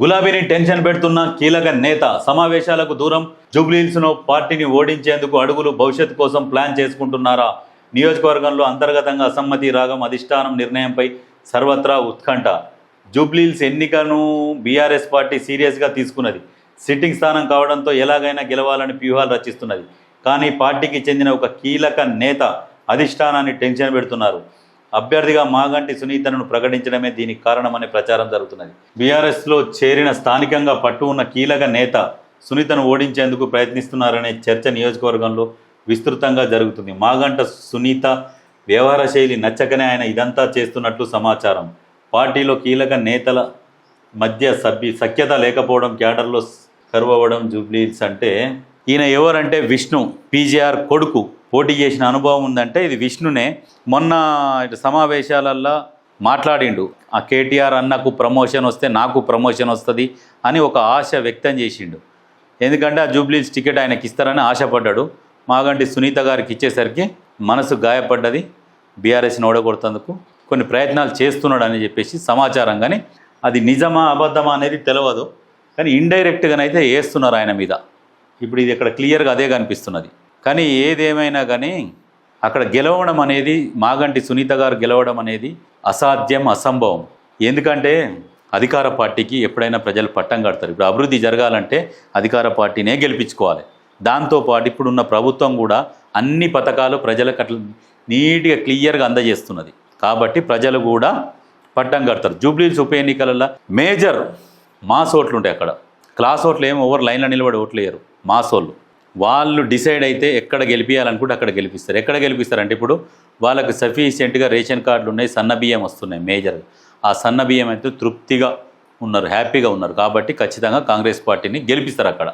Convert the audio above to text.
గులాబీని tension పెడుతున్న కీలక నేత సమావేశాలకు దూరం జూబ్లీహిల్స్ను పార్టీని ఓడించేందుకు అడుగులు భవిష్యత్తు కోసం ప్లాన్ చేసుకుంటున్నారా? నియోజకవర్గంలో అంతర్గతంగా అసమ్మతి రాగం అధిష్టానం నిర్ణయంపై సర్వత్రా ఉత్కంఠ. జూబ్లీహిల్స్ ఎన్నికను బీఆర్ఎస్ పార్టీ సీరియస్గా తీసుకున్నది. సిట్టింగ్ స్థానం కావడంతో ఎలాగైనా గెలవాలని వ్యూహాలు రచిస్తున్నది. కానీ పార్టీకి చెందిన ఒక కీలక నేత అధిష్టానాన్ని టెన్షన్ పెడుతున్నారు. అభ్యర్థిగా మాగంటి సునీతను ప్రకటించడమే దీనికి కారణమనే ప్రచారం జరుగుతున్నది. బీఆర్ఎస్లో చేరిన స్థానికంగా పట్టు ఉన్న కీలక నేత సునీతను ఓడించేందుకు ప్రయత్నిస్తున్నారనే చర్చ నియోజకవర్గంలో విస్తృతంగా జరుగుతుంది. మాగంట సునీత వ్యవహార శైలి నచ్చకనే ఆయన ఇదంతా చేస్తున్నట్లు సమాచారం. పార్టీలో కీలక నేతల మధ్య సభ్య సఖ్యత లేకపోవడం క్యాడర్లో కరువవ్వడం జూబ్లీస్ అంటే ఈయన ఎవరంటే విష్ణు పీజీఆర్ కొడుకు. పోటీ చేసిన అనుభవం ఉందంటే ఇది విష్ణునే. మొన్న ఇటు సమావేశాలల్లో మాట్లాడిండు. ఆ కేటీఆర్ అన్నకు ప్రమోషన్ వస్తే నాకు ప్రమోషన్ వస్తుంది అని ఒక ఆశ వ్యక్తం చేసిండు. ఎందుకంటే ఆ జూబ్లీస్ టికెట్ ఆయనకి ఇస్తారని ఆశపడ్డాడు. మాగంటి సునీత గారికి ఇచ్చేసరికి మనసు గాయపడ్డది బీఆర్ఎస్ని ఓడగొడుతందుకు. కొన్ని ప్రయత్నాలు చేస్తున్నాడు అని చెప్పేసి సమాచారం కానీ అది నిజమా అబద్ధమా అనేది తెలియదు కానీ ఇండైరెక్ట్గానైతే వేస్తున్నారు ఆయన మీద. ఇప్పుడు ఇది ఇక్కడ క్లియర్గా అదే కనిపిస్తున్నది. కానీ ఏదేమైనా కానీ అక్కడ గెలవడం అనేది మాగంటి సునీత గారు గెలవడం అనేది అసాధ్యం అసంభవం. ఎందుకంటే అధికార పార్టీకి ఎప్పుడైనా ప్రజలు పట్టం కడతారు. ఇప్పుడు అభివృద్ధి జరగాలంటే అధికార పార్టీనే గెలిపించుకోవాలి. దాంతోపాటు ఇప్పుడున్న ప్రభుత్వం కూడా అన్ని పథకాలు ప్రజలకు అట్లా నీట్గా క్లియర్గా అందజేస్తున్నది. కాబట్టి ప్రజలు కూడా పట్టం కడతారు. జూబ్లీస్ ఉప ఎన్నికలలో మేజర్ మాస్ ఓట్లు ఉంటాయి అక్కడ. క్లాస్ ఓట్లు ఏమి ఓవర్ లైన్లో నిలబడి ఓట్లు వేయరు మాస్ ఓళ్ళు వాళ్ళు డిసైడ్ అయితే ఎక్కడ గెలిపించాలనుకుంటే అక్కడ గెలిపిస్తారు. ఎక్కడ గెలిపిస్తారంటే ఇప్పుడు వాళ్ళకి సఫిషియెంట్గా రేషన్ కార్డులు ఉన్నాయి సన్న బియ్యం వస్తున్నాయి మేజర్ ఆ సన్న బియ్యం అయితే తృప్తిగా ఉన్నారు హ్యాపీగా ఉన్నారు. కాబట్టి ఖచ్చితంగా కాంగ్రెస్ పార్టీని గెలిపిస్తారు అక్కడ.